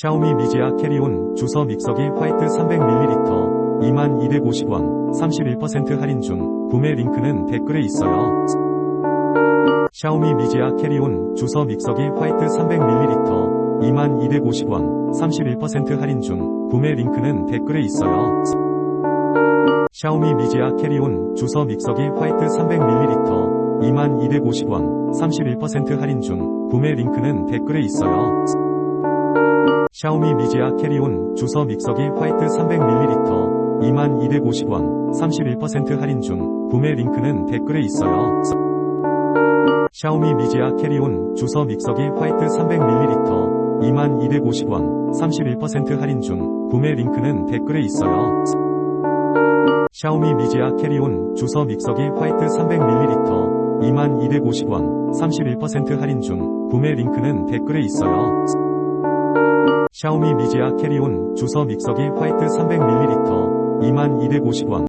샤오미 미지아 캐리온 주서 믹서기 화이트 300ml 2250원 31% 할인 중 구매 링크는 댓글에 있어요. 샤오미 미지아 캐리온 주서 믹서기 화이트 300ml 2250원 31% 할인 중 구매 링크는 댓글에 있어요. 샤오미 미지아 캐리온 주서 믹서기 화이트 300ml 2250원 31% 할인 중 구매 링크는 댓글에 있어요. 샤오미 미지아 캐리온 주서 믹서기 화이트 300ml 2250원 31% 할인 중 구매 링크는 댓글에 있어요. 샤오미 미지아 캐리온 주서 믹서기 화이트 300ml 2250원 31% 할인 중 구매 링크는 댓글에 있어요. 샤오미 미지아 캐리온 주서 믹서기 화이트 300ml 2250원 31% 할인 중 구매 링크는 댓글에 있어요. 샤오미 미지아 캐리온 주서 믹서기 화이트 300ml 2250원